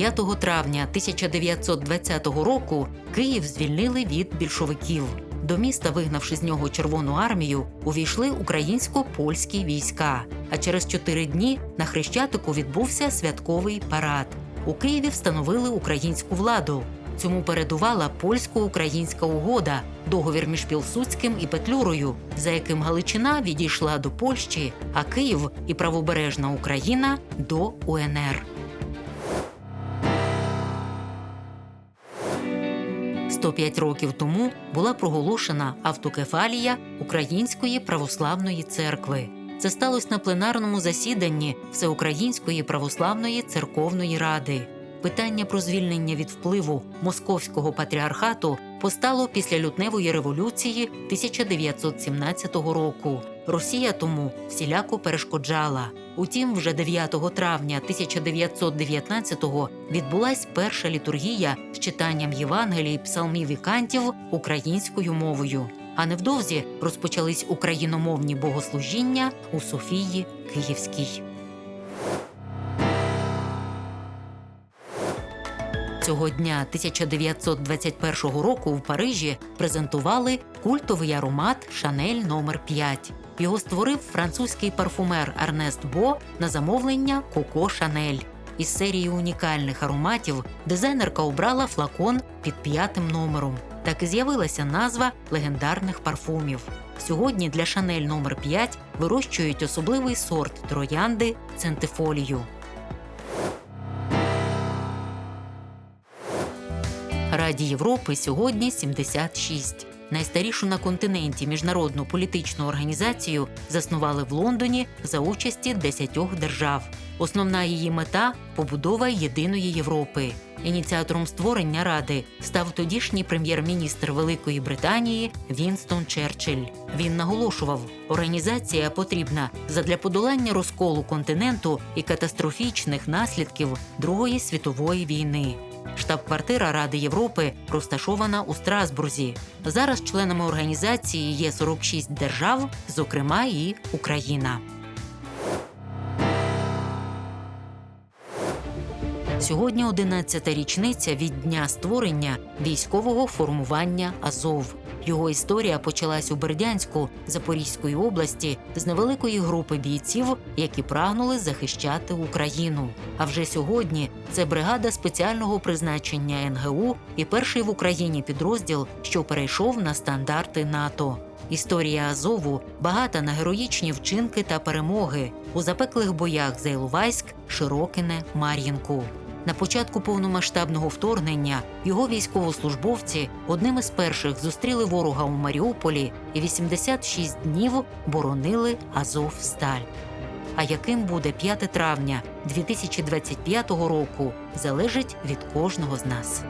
9 травня 1920 року Київ звільнили від більшовиків. До міста, вигнавши з нього Червону армію, увійшли українсько-польські війська. А через чотири дні на Хрещатику відбувся святковий парад. У Києві встановили українську владу. Цьому передувала польсько-українська угода, договір між Пілсудським і Петлюрою, за яким Галичина відійшла до Польщі, а Київ і правобережна Україна до УНР. 105 років тому була проголошена автокефалія Української православної церкви. Це сталося на пленарному засіданні Всеукраїнської православної церковної ради. Питання про звільнення від впливу московського патріархату постало після лютневої революції 1917 року. Росія тому всіляко перешкоджала. Утім, вже 9 травня 1919-го відбулась перша літургія з читанням Євангелій, псалмів і кантів українською мовою. А невдовзі розпочались україномовні богослужіння у Софії Київській. Цього дня 1921 року в Парижі презентували культовий аромат Шанель номер 5 Його створив французький парфумер Арнест Бо на замовлення Коко Шанель. Із серії унікальних ароматів дизайнерка обрала флакон під п'ятим номером. Так і з'явилася назва легендарних парфумів. Сьогодні для Шанель номер 5 вирощують особливий сорт троянди центифолію. Раді Європи сьогодні 76. Найстарішу на континенті міжнародну політичну організацію заснували в Лондоні за участі 10 держав. Основна її мета побудова єдиної Європи. Ініціатором створення ради став тодішній прем'єр-міністр Великої Британії Вінстон Черчилль. Він наголошував, організація потрібна задля подолання розколу континенту і катастрофічних наслідків Другої світової війни. Штаб-квартира Ради Європи розташована у Страсбурзі. Зараз членами організації є 46 держав, зокрема і Україна. Сьогодні 11-та річниця від дня створення військового формування Азов. Його історія почалась у Бердянську Запорізької області з невеликої групи бійців, які прагнули захищати Україну. А вже сьогодні це бригада спеціального призначення НГУ і перший в Україні підрозділ, що перейшов на стандарти НАТО. Історія Азову багата на героїчні вчинки та перемоги у запеклих боях за Іловайськ, Широкине, Мар'їнку. На початку повномасштабного вторгнення його військовослужбовці одним із перших зустріли ворога у Маріуполі і 86 днів боронили Азовсталь. А яким буде 5 травня 2025 року, залежить від кожного з нас.